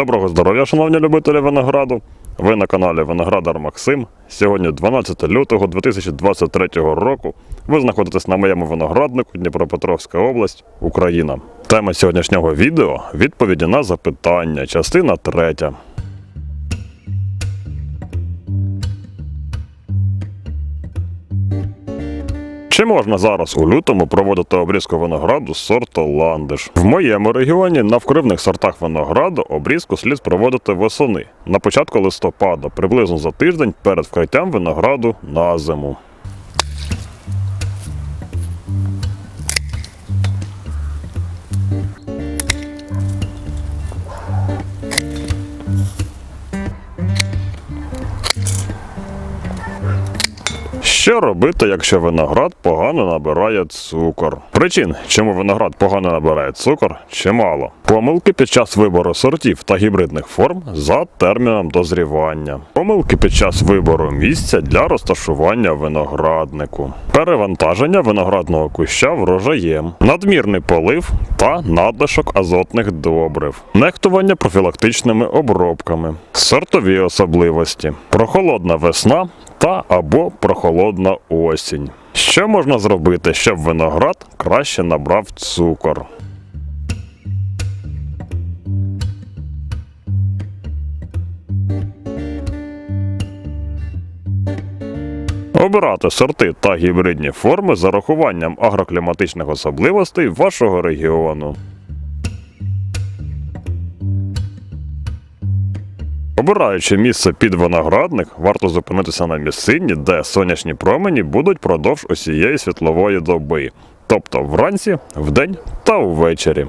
Доброго здоров'я, шановні любителі винограду. Ви на каналі Виноградар Максим. Сьогодні 12 лютого 2023 року. Ви знаходитесь на моєму винограднику Дніпропетровська область, Україна. Тема сьогоднішнього відео відповіді на запитання, частина третя. Чи можна зараз у лютому проводити обрізку винограду з сорту ландиш? В моєму регіоні на вкривних сортах винограду обрізку слід проводити восени на початку листопада, приблизно за тиждень перед вкриттям винограду на зиму. Що робити, якщо виноград погано набирає цукор? Причин, чому виноград погано набирає цукор, чимало. Помилки під час вибору сортів та гібридних форм за терміном дозрівання. Помилки під час вибору місця для розташування винограднику. Перевантаження виноградного куща врожаєм, надмірний полив та надлишок азотних добрив, нехтування профілактичними обробками, сортові особливості, прохолодна весна та або прохолодна осінь. Що можна зробити, щоб виноград краще набрав цукор? Обирати сорти та гібридні форми з урахуванням агрокліматичних особливостей вашого регіону. Обираючи місце під виноградник, варто зупинитися на місцині, де сонячні промені будуть продовж усієї світлової доби, тобто вранці, вдень та ввечері.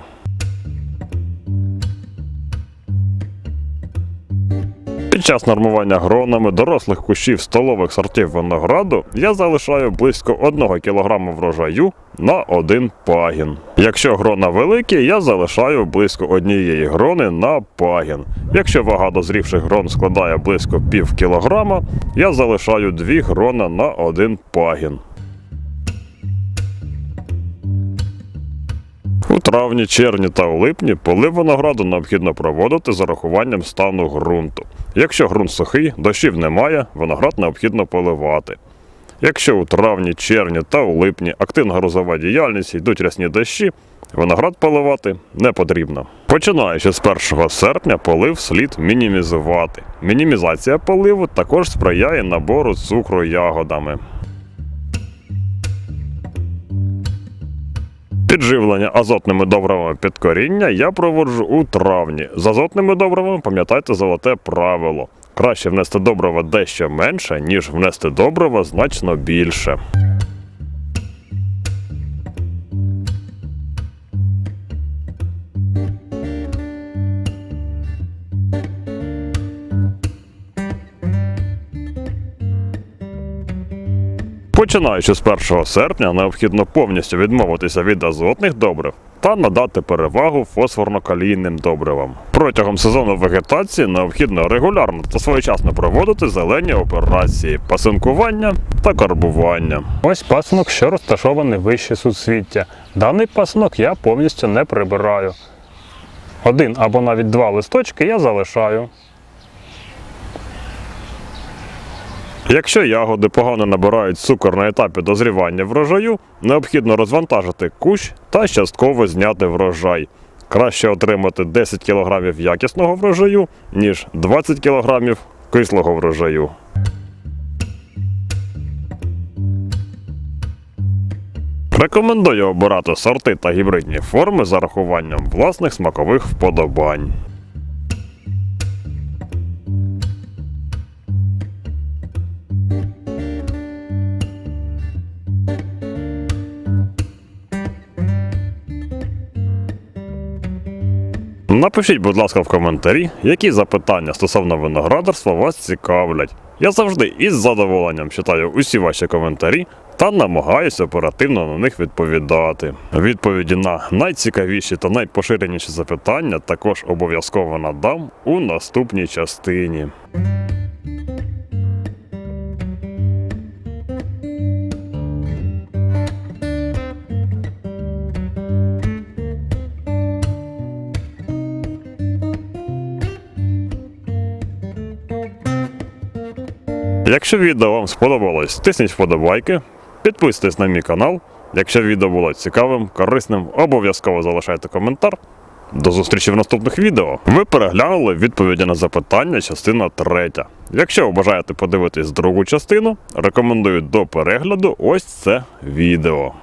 Під час нормування гронами дорослих кущів столових сортів винограду я залишаю близько 1 кг врожаю на один пагін. Якщо грона великі, я залишаю близько однієї грони на пагін. Якщо вага дозрівших грон складає близько пів кілограма, я залишаю дві грона на один пагін. Травні, червні та у липні полив винограду необхідно проводити з урахуванням стану ґрунту. Якщо ґрунт сухий, дощів немає, виноград необхідно поливати. Якщо у травні, червні та у липні активна грозова діяльність йдуть рясні дощі, виноград поливати не потрібно. Починаючи з 1 серпня, полив слід мінімізувати. Мінімізація поливу також сприяє набору цукру ягодами. Підживлення азотними добривами під коріння я проводжу у травні. З азотними добривами пам'ятайте золоте правило. Краще внести добрива дещо менше, ніж внести добрива значно більше. Починаючи з 1 серпня, необхідно повністю відмовитися від азотних добрив та надати перевагу фосфорно-калійним добривам. Протягом сезону вегетації необхідно регулярно та своєчасно проводити зелені операції, пасинкування та карбування. Ось пасинок, що розташований вище суцвіття. Даний пасинок я повністю не прибираю. Один або навіть два листочки я залишаю. Якщо ягоди погано набирають цукор на етапі дозрівання врожаю, необхідно розвантажити кущ та частково зняти врожай. Краще отримати 10 кг якісного врожаю, ніж 20 кг кислого врожаю. Рекомендую обирати сорти та гібридні форми за рахуванням власних смакових вподобань. Напишіть, будь ласка, в коментарі, які запитання стосовно виноградарства вас цікавлять. Я завжди із задоволенням читаю усі ваші коментарі та намагаюся оперативно на них відповідати. Відповіді на найцікавіші та найпоширеніші запитання також обов'язково надам у наступній частині. Якщо відео вам сподобалось, тисніть вподобайки, підписуйтесь на мій канал. Якщо відео було цікавим, корисним, обов'язково залишайте коментар. До зустрічі в наступних відео. Ви переглянули відповіді на запитання, частина третя. Якщо ви бажаєте подивитись другу частину, рекомендую до перегляду ось це відео.